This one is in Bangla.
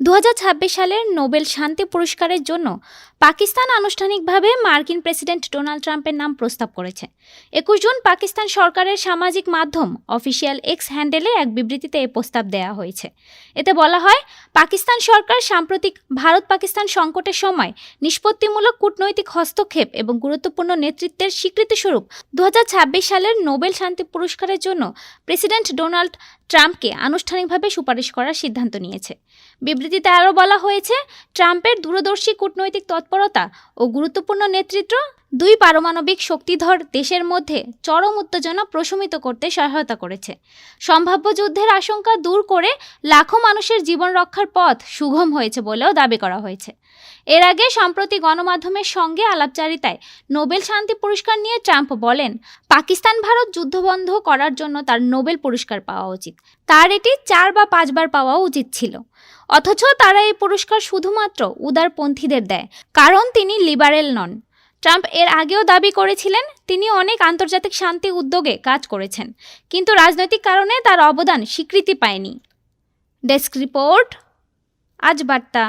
দু হাজার ছাব্বিশ সালের নোবেল শান্তি পুরস্কারের জন্য পাকিস্তান আনুষ্ঠানিকভাবে মার্কিন প্রেসিডেন্ট ডোনাল্ড ট্রাম্পের নাম প্রস্তাব করেছে। একুশ জুন পাকিস্তান সরকারের সামাজিক মাধ্যম অফিসিয়াল এক্স হ্যান্ডেলে এক বিবৃতিতে এই প্রস্তাব দেওয়া হয়েছে। এতে বলা হয়, পাকিস্তান সরকার সাম্প্রতিক ভারত পাকিস্তান সংকটের সময় নিষ্পত্তিমূলক কূটনৈতিক হস্তক্ষেপ এবং গুরুত্বপূর্ণ নেতৃত্বের স্বীকৃতিস্বরূপ দু হাজার ছাব্বিশ সালের নোবেল শান্তি পুরস্কারের জন্য প্রেসিডেন্ট ডোনাল্ড ট্রাম্পকে আনুষ্ঠানিকভাবে সুপারিশ করার সিদ্ধান্ত নিয়েছে। বিবৃতিতে আরও বলা হয়েছে, ট্রাম্পের দূরদর্শী কূটনৈতিক তৎপরতা ও গুরুত্বপূর্ণ নেতৃত্ব দুই পারমাণবিক শক্তিধর দেশের মধ্যে চরম উত্তেজনা প্রশমিত করতে সহায়তা করেছে। সম্ভাব্য যুদ্ধের আশঙ্কা দূর করে লাখো মানুষের জীবন রক্ষার পথ সুগম হয়েছে বলেও দাবি করা হয়েছে। এর আগে সম্প্রতি গণমাধ্যমের সঙ্গে আলাপচারিতায় নোবেল শান্তি পুরস্কার নিয়ে ট্রাম্প বলেন, পাকিস্তান ভারত যুদ্ধ বন্ধ করার জন্য তার নোবেল পুরস্কার পাওয়া উচিত। তার এটি চার বা পাঁচবার পাওয়া উচিত ছিল। অথচ তারা এই পুরস্কার শুধুমাত্র উদারপন্থীদের দেয়, কারণ তিনি লিবারেল নন। ট্রাম্প এর আগেও দাবি করেছিলেন, তিনি অনেক আন্তর্জাতিক শান্তি উদ্যোগে কাজ করেছেন, কিন্তু রাজনৈতিক কারণে তার অবদান স্বীকৃতি পায়নি। ডেস্ক রিপোর্ট, আজ বার্তা।